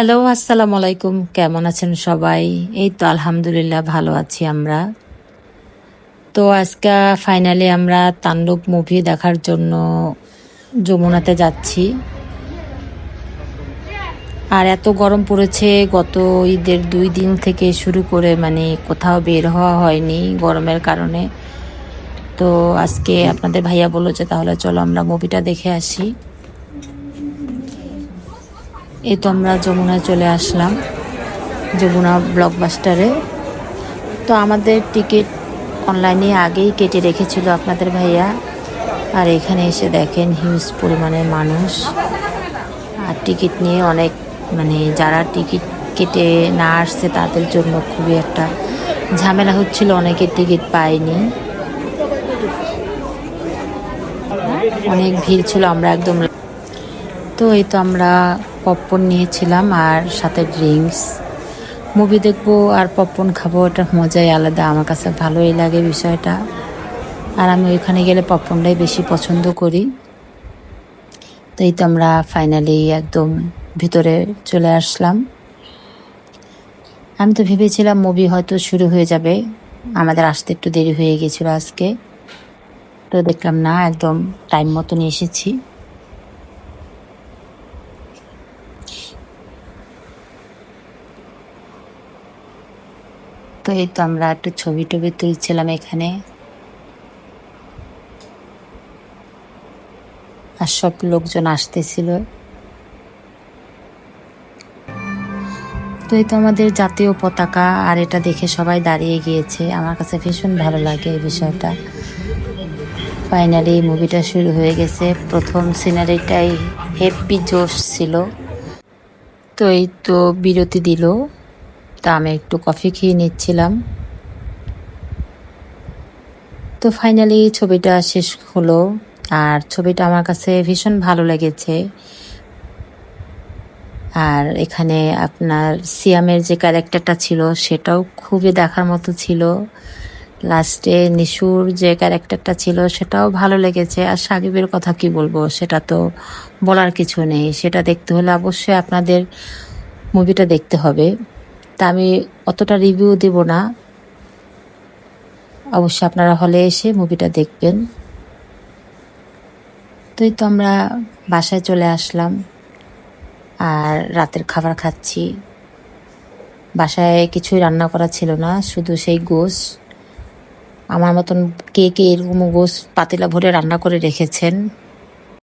Hello আসসালামু আলাইকুম কেমন আছেন সবাই? এই তো আলহামদুলিল্লাহ, ভালো আছি আমরা। তো আজকে ফাইনালি আমরা তাণ্ডব মুভি দেখার জন্য যমুনাতে যাচ্ছি। আর এত গরম পড়েছে, গত ঈদের দুই দিন থেকে শুরু করে মানে কোথাও বের হওয়া হয়নি গরমের কারণে। তো আজকে আপনাদের ভাইয়া বলল যে তাহলে চলো আমরা মুভিটা দেখে আসি। এই তো আমরা যমুনায় চলে আসলাম, যমুনা ব্লকবাস্টারে। তো আমাদের টিকিট অনলাইনে আগেই কেটে রেখেছিল আপনাদের ভাইয়া। আর এখানে এসে দেখেন হিউজ পরিমাণের মানুষ। আর টিকিট নিয়ে অনেক মানে যারা টিকিট কেটে না আসছে তাদের জন্য খুবই একটা ঝামেলা হচ্ছিল, অনেকে টিকিট পায়নি। অনেক ভিড় ছিল, আমরা একদম তো এই তো আমরা পপকর্ন নিয়েছিলাম আর সাথে ড্রিঙ্কস। মুভি দেখব আর পপকর্ন খাব এটা মজাই আলাদা, আমার কাছে ভালোই লাগে বিষয়টা। আর আমি ওইখানে গেলে পপকর্নটাই বেশি পছন্দ করি। তো এই তো আমরা ফাইনালি একদম ভিতরে চলে আসলাম। আমি তো ভেবেছিলাম মুভি হয়তো শুরু হয়ে যাবে। আমাদের আসতে একটু দেরি হয়ে গেছিল আজকে। তো দেখলাম না, একদম টাইম মতন এসেছি। তো এই তো আমরা একটু ছবি টবি তুলছিলাম এখানে। আর সব লোকজন আসতেছিল। তো এই তো আমাদের জাতীয় পতাকা, আর এটা দেখে সবাই দাঁড়িয়ে গিয়েছে। আমার কাছে ভীষণ ভালো লাগে এই বিষয়টা। ফাইনালি মুভিটা শুরু হয়ে গেছে। প্রথম সিনারিটাই হ্যাপি জোশ ছিল। তো এই তো বিরতি দিল। তা আমি একটু কফি খেয়ে নিচ্ছিলাম। তো ফাইনালি ছবিটা শেষ হলো। আর ছবিটা আমার কাছে ভীষণ ভালো লেগেছে। আর এখানে আপনার সিয়ামের যে ক্যারেক্টারটা ছিল, সেটাও খুবই দেখার মতো ছিল। লাস্টে নিশুর যে ক্যারেক্টারটা ছিল, সেটাও ভালো লেগেছে। আর সাকিবের কথা কি বলব, সেটা তো বলার কিছু নেই। সেটা দেখতে হলে অবশ্যই আপনাদের মুভিটা দেখতে হবে। তা আমি অতটা রিভিউ দেব না। অবশ্যই আপনারা হলে এসে মুভিটা দেখবেন। তো এই তো আমরা বাসায় চলে আসলাম। আর রাতের খাবার খাচ্ছি। বাসায় কিছুই রান্না করা ছিল না, শুধু সেই গোস আমার মতন কে কে এরকম গোস পাতিলা ভরে রান্না করে রেখেছেন?